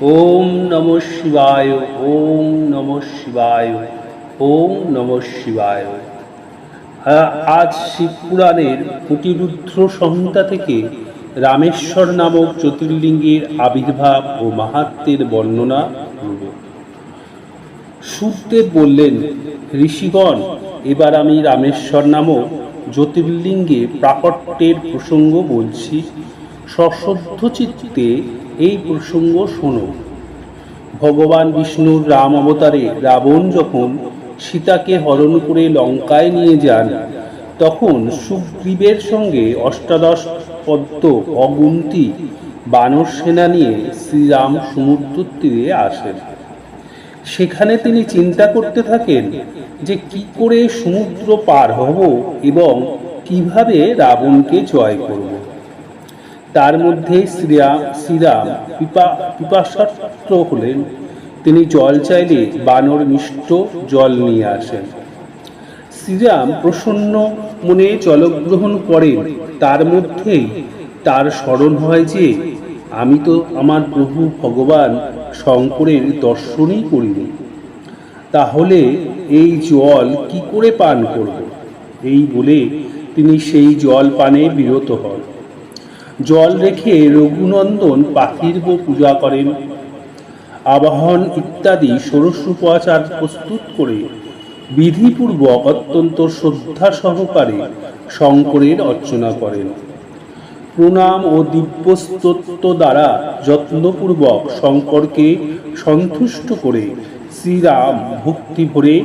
ওম নম শিবায়, ওম নম শিবায়, ওম নম শিবায়। আ- আজ শিবপুরাণের প্রতিরুদ্র সংহিতা থেকে রামেশ্বর নামক জ্যোতির্লিঙ্গের আবির্ভাব ও মাহাত্মের বর্ণনা করব। সুরদেব বললেন, ঋষিগণ, এবার আমি রামেশ্বর নামক জ্যোতির্লিঙ্গে প্রাকট্যের প্রসঙ্গ বলছি। সশ্রদ্ধ চিত্তে এই প্রসঙ্গ শোনো। ভগবান বিষ্ণুর রাম অবতারে রাবণ যখন সীতাকে হরণ করে লঙ্কায় নিয়ে যান, তখন সুগ্রীবের সঙ্গে অষ্টাদশ পদ্ম অগুন্তি বানর সেনা নিয়ে শ্রীরাম সমুদ্র তীরে আসেন। সেখানে তিনি চিন্তা করতে থাকেন যে কি করে সমুদ্র পার হব এবং কীভাবে রাবণকে জয় করব। তার মধ্যে শ্রীরাম শ্রীরাম পিপা পিপাসাত্র হলেন। তিনি জল চাইলে বানর মিষ্ট জল নিয়ে আসেন। শ্রীরাম প্রসন্ন মনে জলগ্রহণ করেন। তার মধ্যেই তার স্মরণ হয় যে, আমি তো আমার প্রভু ভগবান শঙ্করের দর্শনই করিনি। তাহলে এই জল কি করে পান করব? এই বলে তিনি সেই জল পানে বিরত হন। জল রেখে রঘুনন্দন পাখির পূজা করেন। আবাহন ইত্যাদি ষোড়শোপচার প্রস্তুত করে বিধিপূর্বক অত্যন্ত শ্রদ্ধা সহকারে শঙ্করের অর্চনা করেন। প্রণাম ও দিব্যস্তত্ব দ্বারা যত্নপূর্বক শঙ্করকে সন্তুষ্ট করে শ্রীরাম ভক্তি ভরে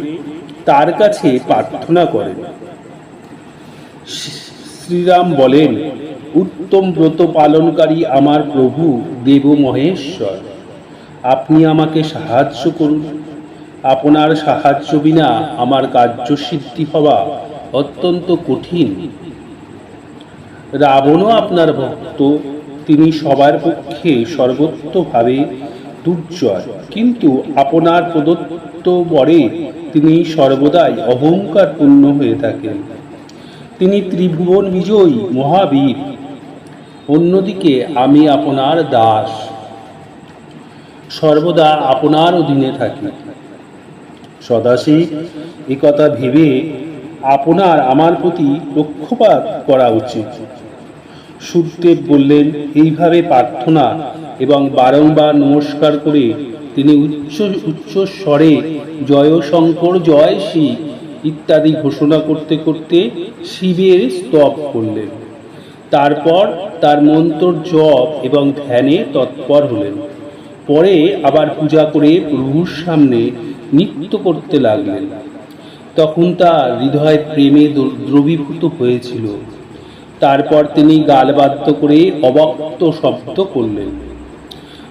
তার কাছে প্রার্থনা করেন। শ্রীরাম বলেন উত্তম ব্রত পালনকারী আমার প্রভু দেব মহেশ্বর আপনি আমাকে সাহায্য করুন। আপনার সাহায্য বিনা আমার কার্যসিদ্ধি হওয়া অত্যন্ত কঠিন। রাবণও আপনার ভক্ত, তিনি সবার পক্ষে সর্বত্রভাবে দুর্জয়। কিন্তু আপনার প্রদত্ত বরে তিনি সর্বদাই অহংকার পূর্ণ হয়ে থাকেন। তিনি ত্রিভুবন বিজয়ী মহাবীর। অন্যদিকে আমি আপনার দাস। সর্বদা আপনার অধীনে থাকি। সদাশিব একথা ভেবে আপনার আমার প্রতি লক্ষ্যপাত করা উচিত। সুখদেব বললেন, এইভাবে প্রার্থনা এবং বারংবার নমস্কার করে তিনি উচ্চ উচ্চ স্বরে জয় শঙ্কর, জয় শিব ইত্যাদি ঘোষণা করতে করতে শিবের স্তব করলেন। তারপর তার মন্ত্র জপ এবং ধ্যানে তৎপর হলেন। পরে আবার পূজা করে প্রভুর সামনে নৃত্য করতে লাগলেন। তখন তার হৃদয় প্রেমে দ্রবীভূত হয়েছিল। তারপর তিনি গালবাদ্য করে অবক্ত শব্দ করলেন।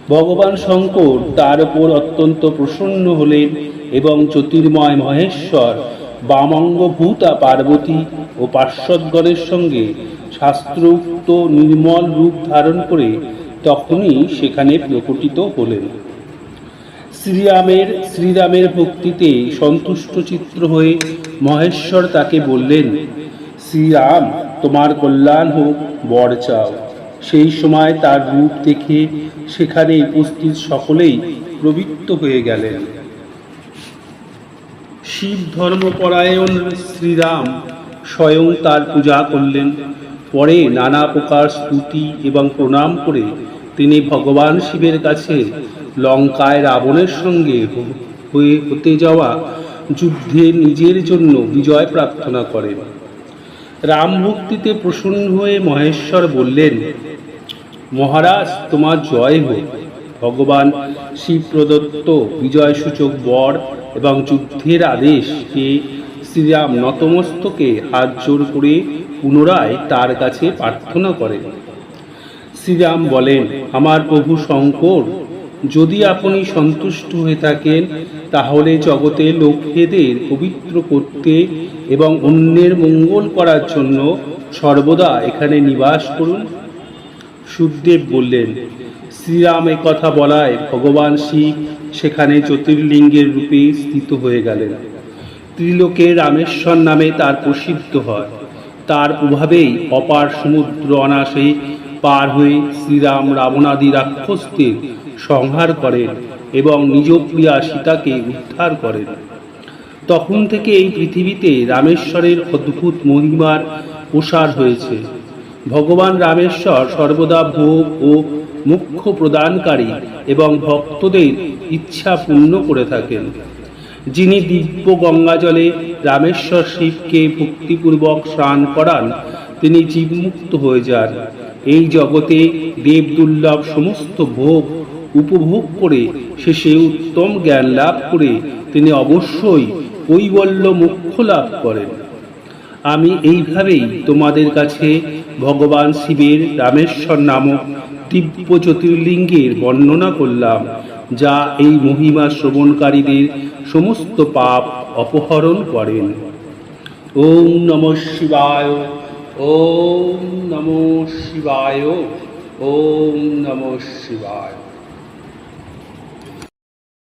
ভগবান শঙ্কর তার উপর অত্যন্ত প্রসন্ন হলেন এবং জ্যোতির্ময় মহেশ্বর বামঙ্গভূতা পার্বতী ও পার্শ্বদগণের সঙ্গে শাস্ত্রোক্ত নির্মল রূপ ধারণ করে তখনই সেখানে প্রকটিত হলেন। শ্রীরামের শ্রীরামের ভক্তিতে সন্তুষ্ট চিত্র হয়ে মহেশ্বর তাকে বললেন, শ্রীরাম, তোমার কল্যাণ হোক, বর চাও। সেই সময় তার রূপ দেখে সেখানে উপস্থিত সকলেই প্রবৃত্ত হয়ে গেলেন। শিব ধর্মপরায়ণ শ্রীরাম স্বয়ং তার পূজা করলেন। পরে নানা প্রকার স্তুতি এবং প্রণাম করে তিনি ভগবান শিবের কাছে লঙ্কায় রাবণের সঙ্গে হয়ে হতে যাওয়া যুদ্ধে নিজের জন্য বিজয় প্রার্থনা করেন। রাম ভক্তিতে প্রসন্ন হয়ে মহেশ্বর বললেন, মহারাজ, তোমার জয় হোক। ভগবান শিব প্রদত্ত বিজয়সূচক বর এবং যুদ্ধের আদেশ পেয়ে শ্রীরাম নতমস্তকে হাত জোর করে পুনরায় তার কাছে প্রার্থনা করেন। শ্রীরাম বলেন, আমার প্রভু শঙ্কর, যদি আপনি সন্তুষ্ট হয়ে থাকেন, তাহলে জগতে লোকেদের পবিত্র করতে এবং অন্যের মঙ্গল করার জন্য সর্বদা এখানে নিবাস করুন। সুখদেব বললেন, শ্রীরাম কথা বলায় ভগবান শিব সেখানে জ্যোতির্লিঙ্গের রূপে স্থিত হয়ে গেলেন। ত্রিলোকে রামেশ্বর নামে তার প্রসিদ্ধ হয়। তার প্রভাবেই অপার সমুদ্র অনাসে পার হয়ে শ্রীরাম রাবণাদি রাক্ষসদের সংহার করেন এবং নিজ প্রিয়া সীতাকে উদ্ধার করেন। তখন থেকে এই পৃথিবীতে রামেশ্বরের অদ্ভুত মহিমার প্রসার হয়েছে। ভগবান রামেশ্বর সর্বদা ভোগ ও মুখ্য প্রদানকারী এবং ভক্তদের ইচ্ছা পূর্ণ করে থাকেন। যিনি দিব্য গঙ্গাজলে রামেশ্বর শিবকে ভক্তিপূর্বক স্নান করান, তিনি জীবমুক্ত হয়ে যান। এই জগতে দেবদুর্লভ সমস্ত ভোগ উপভোগ করে শেষে উত্তম জ্ঞান লাভ করে তিনি অবশ্যই কৈবল্য মুখ্য লাভ করেন। আমি এইভাবেই তোমাদের কাছে ভগবান শিবের রামেশ্বর নামক দিব্য জ্যোতির্লিঙ্গের বর্ণনা করলাম, যা এই মহিমা শ্রবণকারীদের সমস্ত পাপ অপহরণ করেন। ওম নম শিবায়, ওম নম শিবায়, ওম নম শিবায়।